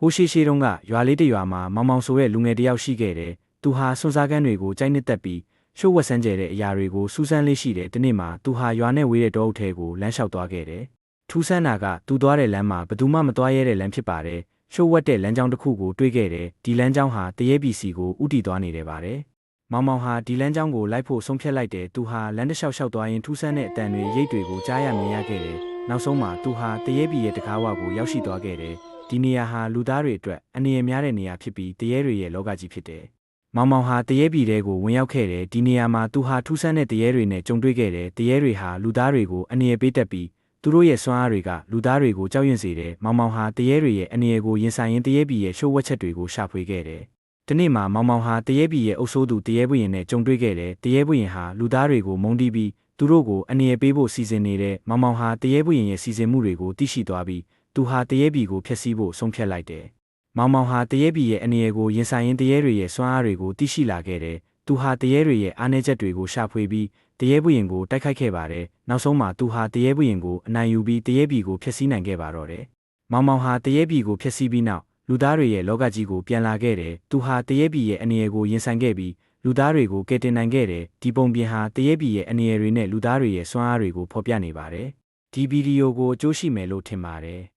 ဟိုးရှိရှိတုန်းကရွာလေးတစ်ရွာမှာမောင်မောင်ဆိုတဲ့လူငယ်တစ်ယောက်ရှိခဲ့တယ်။သူဟာစွန်စားကန်းတွေကိုကြိုက်နှစ်သက်ပြီးရှို့ဝက်ဆန်းကျဲတဲ့အရာတွေကိုစူးစမ်းလေးရှိတဲ့ဒီနေ့မှာသူဟာရွာနဲ့ဝေးတဲ့တောအုပ်ထဲကိုလမ်းလျှောက်သွားခဲ့တယ်။ထူးဆန်းတာကသူသွားတဲ့လမ်းမှာဘယ်သူမှမသွားရဲတဲ့လမ်းဖြစ်ပါတယ်။ရှို့ဝက်တဲ့လမ်းကြောင်းတစ်ခုကိုတွေ့ခဲ့တယ်။ဒီလမ်းကြောင်းဟာတရေပီစီကိုဥတီသွားနေတယ်ပါတယ်။မောင်မောင်ဟာဒီလမ်းကြောင်းကိုလိုက်ဖို့ဆုံးဖြတ်လိုက်တယ်။သူဟာလမ်းတစ်လျှောက်လျှောက်သွားရင်ထူးဆန်းတဲ့အတန်တွေရိတ်တွေကိုကြားရမြင်ရခဲ့တယ်။နောက်ဆုံးမှာသူဟာတရေပီရဲ့တကားဝကိုရောက်ရှိသွားခဲ့တယ်။ ဒီနေရာဟာလူသားတွေအတွက်အနေရများတဲ့နေရာဖြစ်ပြီးတရေတွေရဲ့လောကကြီးဖြစ်တယ်။မောင်မောင်ဟာတရေပြည်တဲကိုဝင်ရောက်ခဲ့တယ်ဒီနေရာမှာသူဟာထူးဆန်းတဲ့တရေတွေနဲ့ကြုံတွေ့ခဲ့တယ်တရေတွေဟာလူသားတွေကိုအနေရပေးတတ်ပြီးသူတို့ရဲ့စွမ်းအားတွေကလူသားတွေကိုကြောက်ရွံ့စေတယ်မောင်မောင်ဟာတရေတွေရဲ့အနေရကိုရင်ဆိုင်ရင်တရေပြည်ရဲ့ရှိုးဝက်ချက်တွေကိုရှာဖွေခဲ့တယ်။ဒီနေ့မှာမောင်မောင်ဟာတရေပြည်ရဲ့အုပ်ဆိုးသူတရေဘုရင်နဲ့ကြုံတွေ့ခဲ့တယ်တရေဘုရင်ဟာလူသားတွေကိုမုန်းတီးပြီးသူတို့ကိုအနေရပေးဖို့စီစဉ်နေတဲ့မောင်မောင်ဟာတရေဘုရင်ရဲ့စီစဉ်မှုတွေကိုသိရှိသွားပြီး သူဟာတရေပြည်ကိုဖျက်ဆီးဖို့ဆုံးဖြတ်လိုက်တယ်။မောင်မောင်ဟာတရေပြည်ရဲ့အနေအကိုရင်ဆိုင်ရင်တရေတွေရဲ့စွမ်းအားတွေကိုသိရှိလာခဲ့တယ်။သူဟာတရေတွေရဲ့အားနည်းချက်တွေကိုရှာဖွေပြီးတရေဘုရင်ကိုတိုက်ခိုက်ခဲ့ပါတယ်။နောက်ဆုံးမှာသူဟာတရေဘုရင်ကိုအနိုင်ယူပြီးတရေပြည်ကိုဖျက်ဆီးနိုင်ခဲ့ပါတော့တယ်။မောင်မောင်ဟာတရေပြည်ကိုဖျက်ဆီးပြီးနောက်လူသားတွေရဲ့လောကကြီးကိုပြန်လာခဲ့တယ်။သူဟာတရေပြည်ရဲ့အနေအကိုရင်ဆိုင်ခဲ့ပြီးလူသားတွေကိုကယ်တင်နိုင်ခဲ့တယ်။ဒီပုံပြင်ဟာတရေပြည်ရဲ့အနေအတွေနဲ့လူသားတွေရဲ့စွမ်းအားတွေကိုဖော်ပြနေပါတယ်။ဒီဗီဒီယိုကိုအကျိုးရှိမယ်လို့ထင်ပါတယ်။